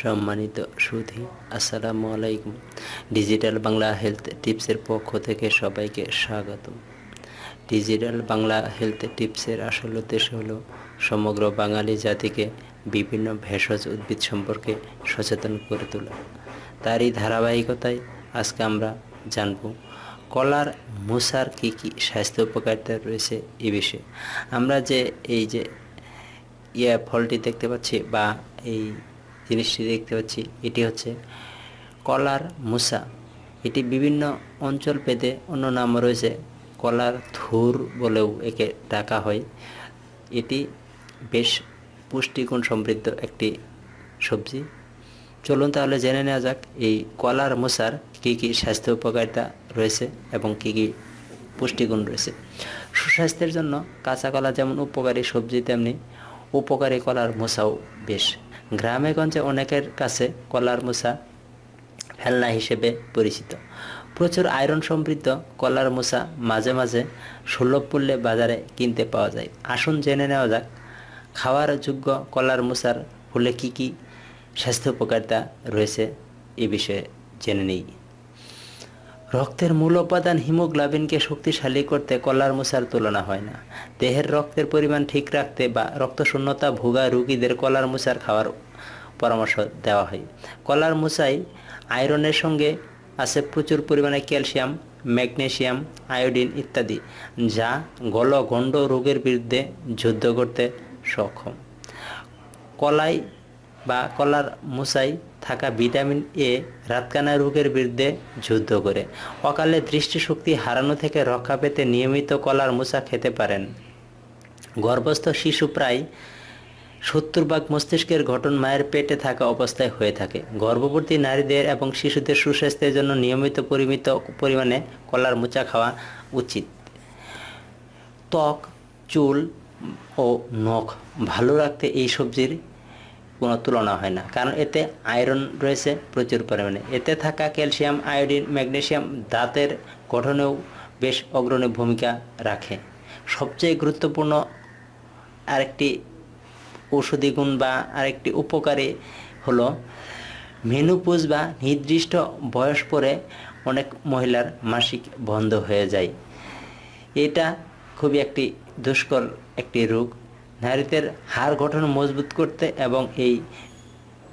সম্মানিত সুধী, আসসালামু আলাইকুম। ডিজিটাল বাংলা হেলথ টিপসের পক্ষ থেকে সবাইকে স্বাগত ডিজিটাল বাংলা হেলথ টিপসের আসল উদ্দেশ্য হলো সমগ্র বাঙালি জাতিকে বিভিন্ন ভেষজ উদ্ভিদ সম্পর্কে সচেতন করে তোলা। তারই ধারাবাহিকতায় আজকে আমরা জানব কলার মুসার কী কী স্বাস্থ্য উপকারিতা রয়েছে এ বিষয়ে। আমরা যে এই যে ইয়া ফলটি দেখতে পাচ্ছি বা এই জিনিসটি দেখতে পাচ্ছি, এটি হচ্ছে কলার মুসা। এটি বিভিন্ন অঞ্চল পেতে অন্য নাম রয়েছে কলার থুর বলেও একে ডাকা হয়। এটি বেশ পুষ্টিগুণ সমৃদ্ধ একটি সবজি। চলুন তাহলে জেনে নেওয়া যাক, এই কলার মুসার কী কী স্বাস্থ্য উপকারিতা রয়েছে এবং কী কী পুষ্টিগুণ রয়েছে। সুস্বাস্থ্যের জন্য কাঁচা কলা যেমন উপকারী সবজি, তেমনি উপকারী কলার মোসাও বেশ গ্রামে গঞ্জে অনেকের কাছে কলার মোসা ফেলনা হিসেবে পরিচিত। প্রচুর আয়রন সমৃদ্ধ কলার মোসা মাঝে মাঝে সুলভ মূল্যে বাজারে কিনতে পাওয়া যায়। আসুন জেনে নেওয়া যাক, খাওয়ার যোগ্য কলার মোসার ফুলে কি কি স্বাস্থ্য উপকারিতা রয়েছে এ বিষয়ে জেনে নিই। রক্তের মূল উপাদান হিমোগ্লোবিনকে শক্তিশালী করতে কলার মুসার তুলনা হয় না। দেহের রক্তের পরিমাণ ঠিক রাখতে বা রক্তশূন্যতা ভোগা রোগীদের কলার মুসার খাওয়ার পরামর্শ দেওয়া হয়। কলার মুসাই আয়রনের সঙ্গে আছে প্রচুর পরিমাণে ক্যালসিয়াম, ম্যাগনেসিয়াম, আয়োডিন ইত্যাদি, যা গলগণ্ড রোগের বিরুদ্ধে যুদ্ধ করতে সক্ষম। কলাই বা কলার মুসাই থাকা ভিটামিন এ রাতকানা রোগের বিরুদ্ধে যুদ্ধ করে। অকালে দৃষ্টিশক্তি হারানো থেকে রক্ষা পেতে নিয়মিত কলার মুসা খেতে পারেন। গর্ভস্থ শিশু প্রায় সত্তর ভাগ মস্তিষ্কের ঘটন মায়ের পেটে থাকা অবস্থায় হয়ে থাকে। গর্ভবতী নারীদের এবং শিশুদের সুস্বাস্থ্যের জন্য নিয়মিত পরিমিত পরিমাণে কলার মুচা খাওয়া উচিত। ত্বক, চুল ও নখ ভালো রাখতে এই সবজির কোনো তুলনা হয় না। কারণ এতে আয়রন রয়েছে প্রচুর পরিমাণে। এতে থাকা ক্যালসিয়াম, আয়োডিন, ম্যাগনেসিয়াম দাঁতের গঠনেও বেশ অগ্রণী ভূমিকা রাখে। সবচেয়ে গুরুত্বপূর্ণ আরেকটি ঔষধি গুণ বা আরেকটি উপকারী হলো মেনুপুজ বা নির্দিষ্ট বয়স পরে অনেক মহিলার মাসিক বন্ধ হয়ে যায়। এটা খুবই একটি দুষ্কর একটি রোগ। নারীদের হাড় গঠন মজবুত করতে এবং এই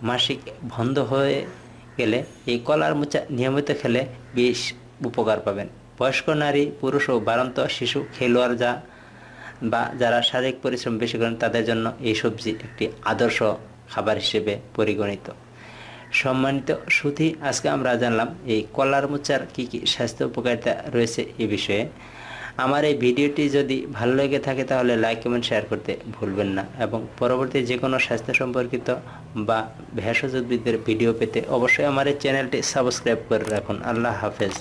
মাসিক বন্ধ হয়ে গেলে এই কলার মোচা নিয়মিত খেলে বেশ উপকার পাবেন। বয়স্ক নারী, পুরুষ ও বারান্ত শিশু খেলোয়াড় যা বা যারা শারীরিক পরিশ্রম বেশি করেন, তাদের জন্য এই সবজি একটি আদর্শ খাবার হিসেবে পরিগণিত। সম্মানিত সুধী, আজকে আমরা জানলাম এই কলার মোচার কী কী স্বাস্থ্য উপকারিতা রয়েছে এ বিষয়ে। আমার এই ভিডিওটি যদি ভালো লেগে থাকে তাহলে লাইক কমেন্ট শেয়ার করতে ভুলবেন না। এবং পরবর্তী যে কোনো স্বাস্থ্য সম্পর্কিত বা ভেষজ উদ্ভিদের ভিডিও পেতে অবশ্যই আমার এই চ্যানেলটি সাবস্ক্রাইব করে রাখুন। আল্লাহ হাফেজ।